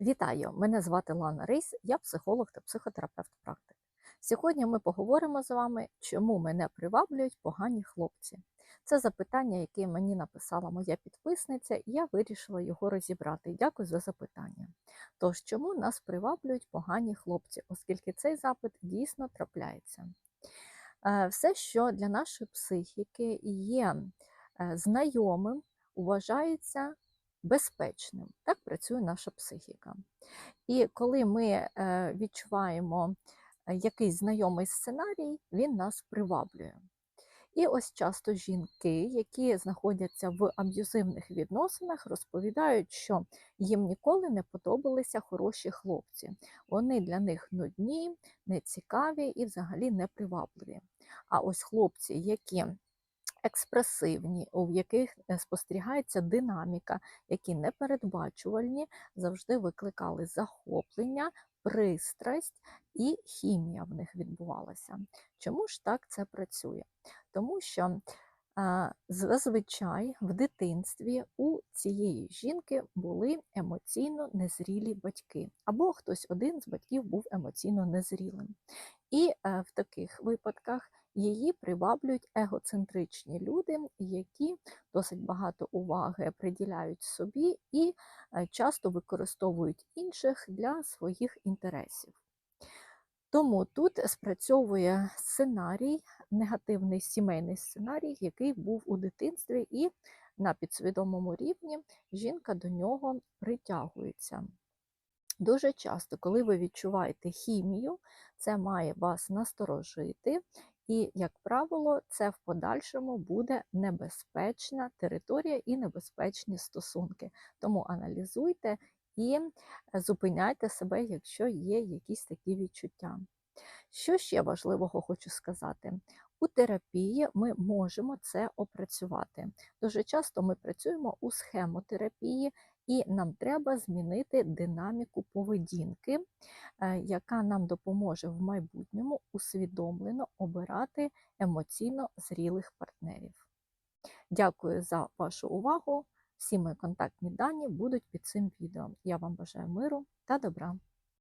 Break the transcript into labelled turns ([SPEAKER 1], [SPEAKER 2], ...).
[SPEAKER 1] Вітаю! Мене звати Лана Рейс, я психолог та психотерапевт практик. Сьогодні ми поговоримо з вами, чому мене приваблюють погані хлопці. Це запитання, яке мені написала моя підписниця, і я вирішила його розібрати. Дякую за запитання. Тож, чому нас приваблюють погані хлопці, оскільки цей запит дійсно трапляється. Е, Все, що для нашої психіки є е, знайомим, вважається безпечним. Так працює наша психіка. І коли ми е, відчуваємо е, якийсь знайомий сценарій, він нас приваблює. І ось часто жінки, які знаходяться в аб'юзивних відносинах, розповідають, що їм ніколи не подобалися хороші хлопці. Вони для них нудні, нецікаві і взагалі непривабливі. А ось хлопці, які експресивні, у яких е, спостерігається динаміка, які непередбачувальні, завжди викликали захоплення, пристрасть і хімія в них відбувалася. Чому ж так це працює? Тому що зазвичай в дитинстві у цієї жінки були емоційно незрілі батьки, або хтось один з батьків був емоційно незрілим. І е, в таких випадках її приваблюють егоцентричні люди, які досить багато уваги приділяють собі і е, часто використовують інших для своїх інтересів. Тому тут спрацьовує сценарій, негативний сімейний сценарій, який був у дитинстві, і на підсвідомому рівні жінка до нього притягується. Дуже часто, коли ви відчуваєте хімію, це має вас насторожити, і, як правило, це в подальшому буде небезпечна територія і небезпечні стосунки. Тому аналізуйте і зупиняйте себе, якщо є якісь такі відчуття. Що ще важливого хочу сказати? У терапії ми можемо це опрацювати. Дуже часто ми працюємо у схемотерапії, і нам треба змінити динаміку поведінки, е, яка нам допоможе в майбутньому усвідомлено обирати емоційно зрілих партнерів. Дякую за вашу увагу. Всі мої контактні дані будуть під цим відео. Я вам бажаю миру та добра.